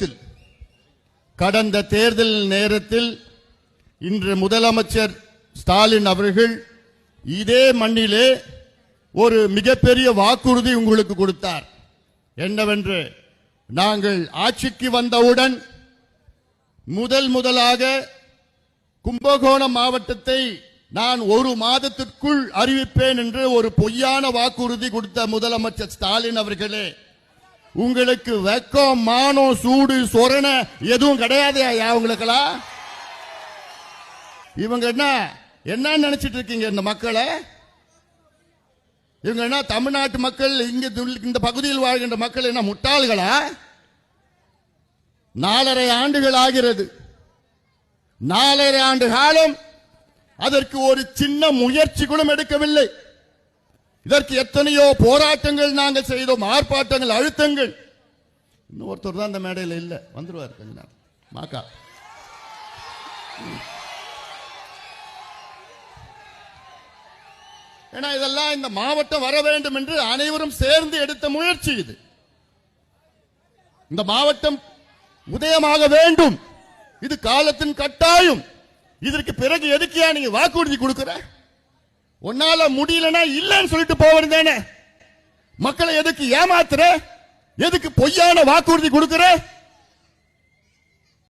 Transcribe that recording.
நேரத்தில் கடந்த தேர்தல் நேரத்தில் இன்று முதலமைச்சர் ஸ்டாலின் அவர்கள் இதே மண்ணிலே ஒரு மிகப்பெரிய வாக்குறுதி உங்களுக்கு கொடுத்தார். என்னவென்று நாங்கள் ஆட்சிக்கு வந்தவுடன் முதல் முதலாக கும்பகோணம் மாவட்டத்தை நான் ஒரு மாதத்திற்குள் அறிவிப்பேன் என்று ஒரு பொய்யான வாக்குறுதி கொடுத்த முதலமைச்சர் ஸ்டாலின் அவர்களே உங்களுக்கு வெக்கம் மானம் சூடு சொரண எதுவும் கிடையாது ஐயா உங்களுக்கெல்லாம்? இவங்க என்ன என்ன நினைச்சிட்டு இருக்கீங்க இந்த மக்களை? இவங்க என்ன தமிழ்நாட்டு மக்கள் இங்க இந்த பகுதியில் வாழ்கின்ற மக்கள் என்ன முட்டாள்களா? நாலரை ஆண்டுகள் ஆகிறது. நாலரை ஆண்டு காலம் அதற்கு ஒரு சின்ன முயற்சி கூட எடுக்கவில்லை. இதற்கு எத்தனையோ போராட்டங்கள் நாங்கள் செய்தோம் ஆர்ப்பாட்டங்கள் அழுத்தங்கள். இன்னொருத்தர் தான் அந்த மேடையில் இல்ல. வந்துருவார் கொஞ்ச நாள் மாக்கா. ஏன்னா இதெல்லாம் இந்த மாவட்டம் வர வேண்டும் என்று அனைவரும் சேர்ந்து எடுத்த முயற்சி இது. இந்த மாவட்டம் உதயமாக வேண்டும். இது காலத்தின் கட்டாயம். இதற்கு பிறகு எதுக்கியா நீங்க வாக்குறுதி கொடுக்கிற? உன்னால முடியலன்னா இல்லைன்னு சொல்லிட்டு போவது தானே மக்களை எதுக்கு ஏமாத்துற? எதுக்கு பொய்யான வாக்குறுதி கொடுக்குற?